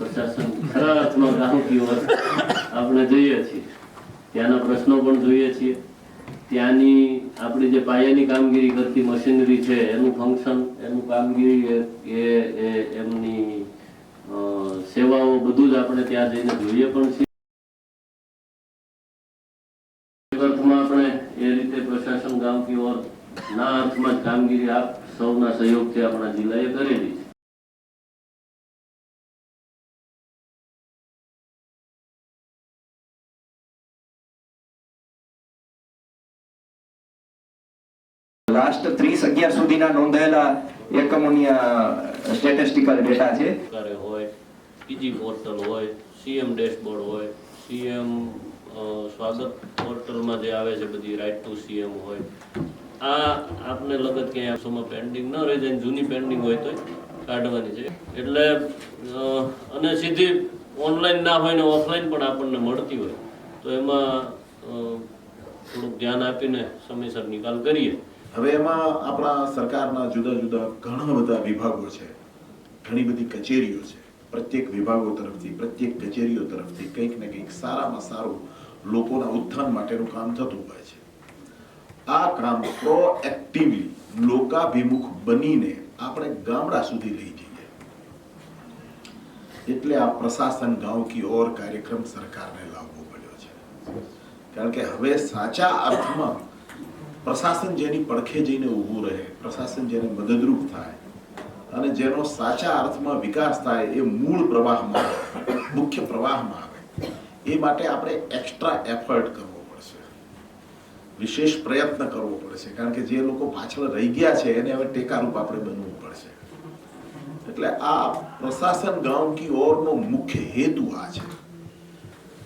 પ્રશાસન ખરા અર્થમાં ગામ આપણે જોઈએ છીએ. ત્યાંના પ્રશ્નો પણ જોઈએ છીએ. ત્યાંની આપણી જે પાયાની કામગીરી કરતી મશીનરી છે, એનું ફંક્શન એનું કામગીરી એ એમની સેવાઓ બધું જ આપણે ત્યાં જઈને જોઈએ પણ છીએ. અર્થમાં આપણે એ રીતે પ્રશાસન ગામ કી ઓર ના અર્થમાં કામગીરી આપ સૌના સહયોગથી આપણા જિલ્લાએ કરેલી છે. લાસ્ટ ત્રીસ અગિયાર સુધીના નોંધાયેલા એકમોની સ્ટેટિસ્ટિકલ ડેટા છે. હોય, પીજી પોર્ટલ હોય, સીએમ ડેશબોર્ડ હોય, સીએમ સ્વાગત પોર્ટલમાં જે આવે છે બધી રાઇટ ટુ સીએમ હોય. આ આપને લગત ક્યાંય આપસોમાં પેન્ડિંગ ન રહી જાય જૂની પેન્ડિંગ હોય તો કાઢવાની છે. એટલે અને સીધી ઓનલાઈન ના હોય ને ઓફલાઈન પણ આપણને મળતી હોય. તો એમાં થોડુંક ધ્યાન આપીને સમયસર નિકાલ કરીએ. હવે એમાં આપણા સરકારના જુદા જુદા ઘણા બધા વિભાગો છે. ઘણી બધી કચેરીઓ છે. પ્રત્યેક વિભાગો તરફથી, પ્રત્યેક કચેરીઓ તરફથી કંઈક ને કંઈક સારામાં સારું લોકોના ઉત્થાન માટેનું કામ થતું હોય છે. આ કામ પ્રોએક્ટિવલી લોકાભિમુખ બનીને આપણે ગામડા સુધી લઈ જઈએ. એટલે આ પ્રશાસન ગાંવ કી ઓર કાર્યક્રમ સરકારને લાવવો પડ્યો છે. કારણ કે હવે સાચા અર્થમાં પ્રશાસન જેની પડખે જઈને ઊભું રહે, પ્રશાસન જેને મદદરૂપ થાય, અને જેનો સાચા અર્થમાં વિકાસ થાય એ મૂળ પ્રવાહમાં મુખ્ય પ્રવાહમાં આવે. એ માટે આપણે એક્સ્ટ્રા એફર્ટ કરવો પડશે. વિશેષ પ્રયત્ન કરવો પડશે, કારણ કે જે લોકો પાછળ રહી ગયા છે એને હવે ટેકારૂપ આપણે બનવું પડશે. એટલે આ પ્રશાસન ગામ કી ઓરનો મુખ્ય હેતુ આ છે.